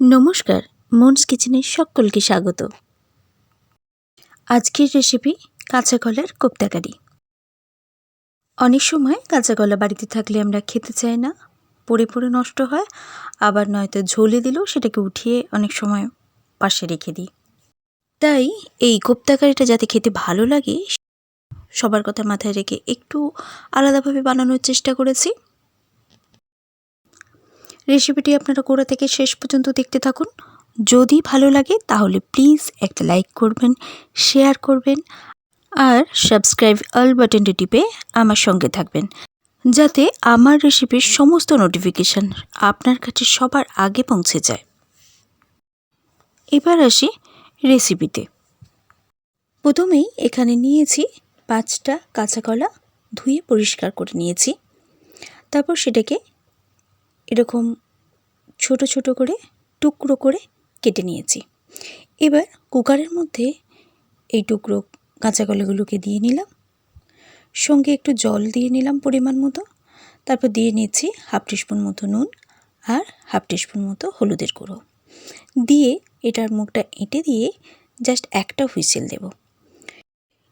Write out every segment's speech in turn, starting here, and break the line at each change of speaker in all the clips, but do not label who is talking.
নমস্কার, মনস কিচেনে সকলকে স্বাগত। আজকের রেসিপি কাঁচা কলার কোপ্তাকারি অনেক সময় কাঁচা কলা বাড়িতে থাকলে আমরা খেতে চাই না, পড়ে পড়ে নষ্ট হয়, আবার নয়তো ঝোলে দিলেও সেটাকে উঠিয়ে অনেক সময় পাশে রেখে দিই। তাই এই কোপ্তাকারিটা যাতে খেতে ভালো লাগে, সবার কথা মাথায় রেখে একটু আলাদাভাবে বানানোর চেষ্টা করেছি। রেসিপিটি আপনারা গোড়া থেকে শেষ পর্যন্ত দেখতে থাকুন। যদি ভালো লাগে, তাহলে প্লিজ একটা লাইক করবেন, শেয়ার করবেন, আর সাবস্ক্রাইব অল বাটনটি টিপে আমার সঙ্গে থাকবেন। যাতে আমার রেসিপির সমস্ত নোটিফিকেশান আপনার কাছে সবার আগে পৌঁছে যায়। এবার আসি রেসিপিতে। প্রথমেই এখানে নিয়েছি পাঁচটা কাঁচা কলা ধুয়ে পরিষ্কার করে নিয়েছি। তারপর সেটাকে এরকম ছোট ছোট করে, টুকরো করে কেটে নিয়েছি। এবার কুকারের মধ্যে এই টুকরো কাঁচা কলাগুলোকে দিয়ে নিলাম। সঙ্গে একটু জল দিয়ে নিলাম পরিমাণ মতো। তারপর দিয়ে নিচ্ছি হাফ টিস্পুন মতো নুন আর হাফ টিস্পুন মতো হলুদের গুঁড়ো। দিয়ে এটার মুখটা এঁটে দিয়ে জাস্ট একটা হুইসেল দেব।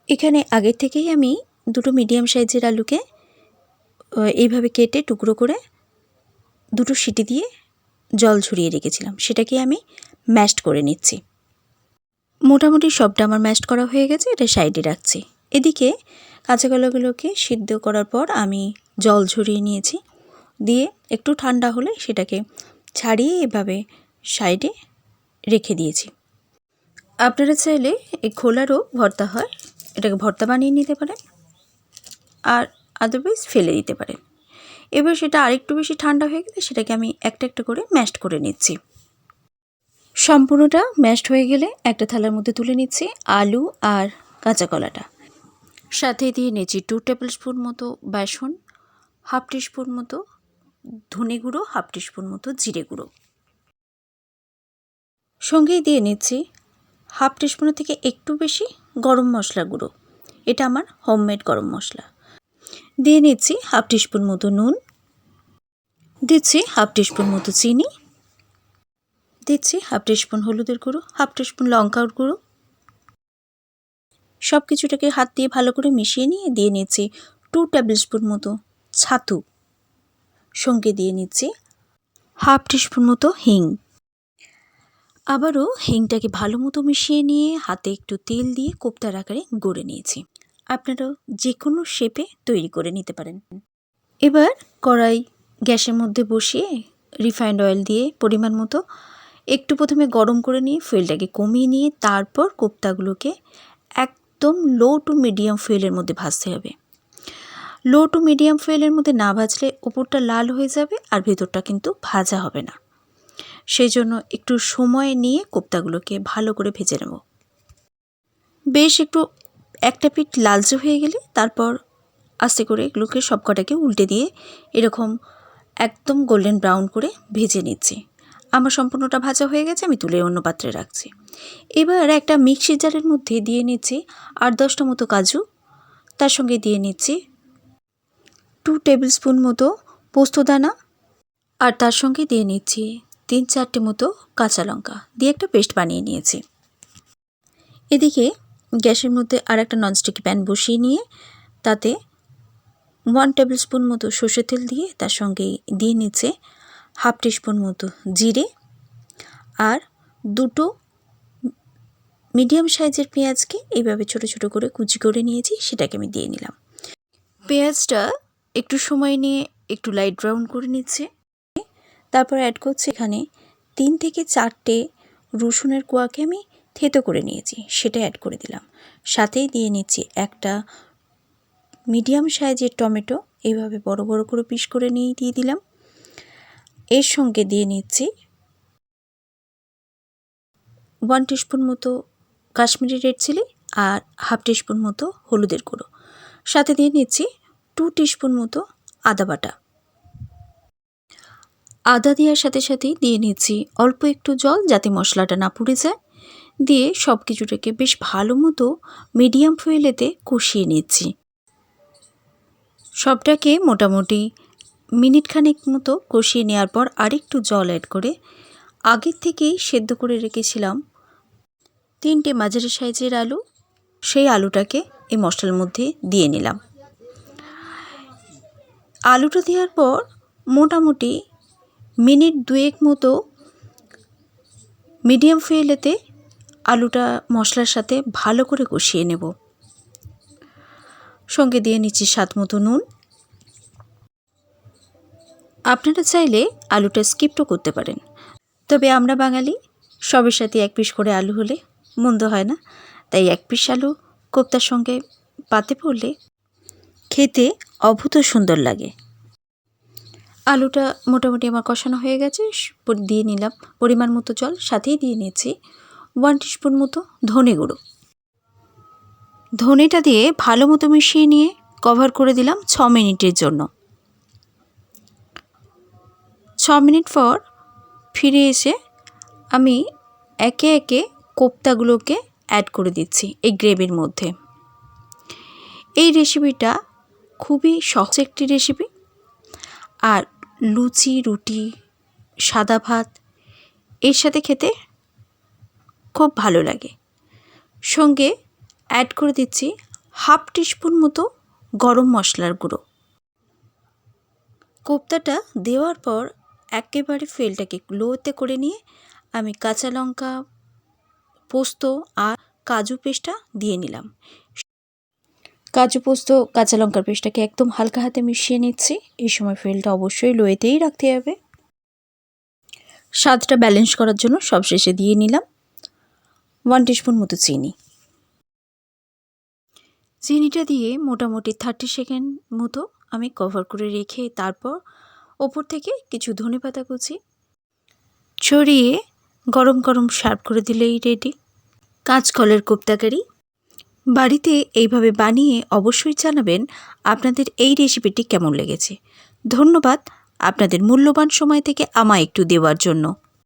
এখানে আগের থেকেই আমি দুটো মিডিয়াম সাইজের আলুকে এইভাবে কেটে টুকরো করে দুটো সিটি দিয়ে জল ঝরিয়ে রেখেছিলাম। সেটাকে আমি ম্যাশড করে নিচ্ছি। মোটামুটি সবটা আমার ম্যাশড করা হয়ে গেছে, এটা সাইডে রাখছি। এদিকে কাঁচা কলাগুলোকে সিদ্ধ করার পর আমি জল ঝরিয়ে নিয়েছি। দিয়ে একটু ঠান্ডা হলে সেটাকে ছাড়িয়ে এভাবে সাইডে রেখে দিয়েছি। আপনারা চাইলে এই খোলারও ভর্তা হয়, এটাকে ভর্তা বানিয়ে নিতে পারেন। আর আদারওয়াইজ ফেলে দিতে পারেন। এবার সেটা আরেকটু বেশি ঠান্ডা হয়ে গেলে সেটাকে আমি একটা একটা করে ম্যাশড করে নিচ্ছি। সম্পূর্ণটা ম্যাশড হয়ে গেলে একটা থালার মধ্যে তুলে নিচ্ছি আলু আর কাঁচা কলাটা। সাথে দিয়ে নিচ্ছি টু টেবিল স্পুন মতো বেসন হাফ টিস্পুন মতো ধনে গুঁড়ো হাফ টিস্পুন মতো জিরে গুঁড়ো। সঙ্গেই দিয়ে নিচ্ছি হাফ টিস্পুনের থেকে একটু বেশি গরম মশলা গুঁড়ো। এটা আমার হোমমেড গরম মশলা। দিয়ে নিচ্ছি হাফ টিস্পুন মতো নুন। দিচ্ছি হাফ টিস্পুন মতো চিনি। দিচ্ছি হাফ টিস্পুন হলুদের গুঁড়ো, হাফ টিস্পুন লঙ্কার গুঁড়ো। সব কিছুটাকে হাত দিয়ে ভালো করে মিশিয়ে নিয়ে দিয়ে নিচ্ছি টু টেবিল স্পুন মতো ছাতু। সঙ্গে দিয়ে নিচ্ছি হাফ টিস্পুন মতো হিং। আবারও হিংটাকে ভালো মতো মিশিয়ে নিয়ে হাতে একটু তেল দিয়ে কোপ্তার আকারে গড়ে নিয়েছি। আপনারাও যে কোনো শেপে তৈরি করে নিতে পারেন। এবার কড়াই গ্যাসের মধ্যে বসিয়ে রিফাইন্ড অয়েল দিয়ে পরিমাণ মতো একটু প্রথমে গরম করে নিয়ে ফুয়েলটাকে কমিয়ে নিয়ে তারপর কোপ্তাগুলোকে একদম লো টু মিডিয়াম ফুয়েলের মধ্যে ভাজতে হবে। লো টু মিডিয়াম ফুয়েলের মধ্যে না ভাজলে ওপরটা লাল হয়ে যাবে আর ভেতরটা কিন্তু ভাজা হবে না। সেই জন্য একটু সময় নিয়ে কোপ্তাগুলোকে ভালো করে ভেজে নেব। বেশ একটু একটা পিঠ লালচে হয়ে গেলে তারপর আস্তে করে এগুলোকে সব কটাকে উল্টে দিয়ে এরকম একদম গোল্ডেন ব্রাউন করে ভেজে নিচ্ছি। আমার সম্পূর্ণটা ভাজা হয়ে গেছে, আমি তুলে অন্য পাত্রে রাখছি। এবার একটা মিক্সি জারের মধ্যে দিয়ে নিচ্ছি আট দশটা মতো কাজু। তার সঙ্গে দিয়ে নিচ্ছি টু টেবিল স্পুন মতো পোস্তদানা আর তার সঙ্গে দিয়ে নিচ্ছি তিন চারটে মতো কাঁচা লঙ্কা। দিয়ে একটা পেস্ট বানিয়ে নিয়েছি। এদিকে গ্যাসের মধ্যে আর একটা ননস্টিক প্যান বসিয়ে নিয়ে তাতে ওয়ান টেবিল স্পুন মতো সর্ষের তেল দিয়ে তার সঙ্গে দিয়ে নিচ্ছে হাফ টিস্পুন মতো জিরে আর দুটো মিডিয়াম সাইজের পেঁয়াজকে এইভাবে ছোট ছোট করে কুচি করে নিয়েছি, সেটাকে আমি দিয়ে নিলাম। পেঁয়াজটা একটু সময় নিয়ে একটু লাইট ব্রাউন করে নিচ্ছে। তারপর অ্যাড করছি এখানে তিন থেকে চারটে রসুনের কোয়াকে আমি থেতো করে নিয়েছি সেটা অ্যাড করে দিলাম। সাথেই দিয়ে নিচ্ছি একটা মিডিয়াম সাইজের টমেটো এইভাবে বড় বড় করে পিস করে নিয়ে দিয়ে দিলাম। এর সঙ্গে দিয়ে নিচ্ছি ওয়ান টিস্পুন মতো কাশ্মীরি রেড চিলি আর হাফ টিস্পুন মতো হলুদের গুঁড়ো। সাথে দিয়ে নিচ্ছি টু টিস্পুন মতো আদা বাটা। আদা দেওয়ার সাথে সাথেই দিয়ে নিচ্ছি অল্প একটু জল যাতে মশলাটা না পুড়ে যায়। দিয়ে সব কিছুটাকে বেশ ভালো মতো মিডিয়াম ফুয়েলেতে কষিয়ে নিচ্ছি সবটাকে মোটামুটি মিনিট খানেক মতো কষিয়ে নেওয়ার পর আরেকটু জল অ্যাড করে আগের থেকেই সেদ্ধ করে রেখেছিলাম তিনটে মাঝারি সাইজের আলু। সেই আলুটাকে এই মশলার মধ্যে দিয়ে নিলাম। আলুটা দেওয়ার পর মোটামুটি মিনিট দুয়েক মতো মিডিয়াম ফ্লেমেতে আলুটা মশলার সাথে ভালো করে কষিয়ে নেব। সঙ্গে দিয়ে নিচ্ছি স্বাদ মতো নুন। আপনারা চাইলে আলুটা স্কিপও করতে পারেন। তবে আমরা বাঙালি, সবের সাথে এক পিস করে আলু হলে মন্দ হয় না। তাই এক পিস আলু কোপ্তার সঙ্গে পাতে পড়লে খেতে অভূত সুন্দর লাগে। আলুটা মোটামুটি আমার কষানো হয়ে গেছে। দিয়ে নিলাম। পরিমাণ মতো জল, সাথেই দিয়ে নিয়েছি। ওয়ান টিস্পুন মতো ধনে গুঁড়ো। ধনেটা দিয়ে ভালো মতো মিশিয়ে নিয়ে কভার করে দিলাম ছ মিনিটের জন্য। ছ মিনিট পর ফিরে এসে আমি একে একে কোপ্তাগুলোকে অ্যাড করে দিচ্ছি এই গ্রেভির মধ্যে। এই রেসিপিটা খুবই সহজ একটি রেসিপি আর লুচি, রুটি, সাদা ভাত, এর সাথে খেতে খুব ভালো লাগে। সঙ্গে অ্যাড করে দিচ্ছি হাফ টিস্পুন মতো গরম মশলার গুঁড়ো। কোপ্তাটা দেওয়ার পর একেবারে ফেলটাকে লোতে করে নিয়ে আমি কাঁচা লঙ্কা, পোস্ত আর কাজু পেস্টটা দিয়ে নিলাম। কাজু পোস্ত, কাঁচা লঙ্কার পেস্টটাকে একদম হালকা হাতে মিশিয়ে নিচ্ছি। এই সময় ফেলটা অবশ্যই লোয়েতেই রাখতে হবে। স্বাদটা ব্যালেন্স করার জন্য সবশেষে দিয়ে নিলাম। ওয়ান টিস্পুন মতো চিনি। চিনিটা দিয়ে মোটামুটি থার্টি সেকেন্ড মতো আমি কভার করে রেখে তারপর ওপর থেকে কিছু ধনেপাতা কুচি ছড়িয়ে গরম গরম সার্ভ করে দিলেই রেডি। কাঁচকলের কোপ্তাকারি বাড়িতে এইভাবে বানিয়ে অবশ্যই জানাবেন আপনাদের এই রেসিপিটি কেমন লেগেছে। ধন্যবাদ আপনাদের মূল্যবান সময় থেকে আমায় একটু দেওয়ার জন্য।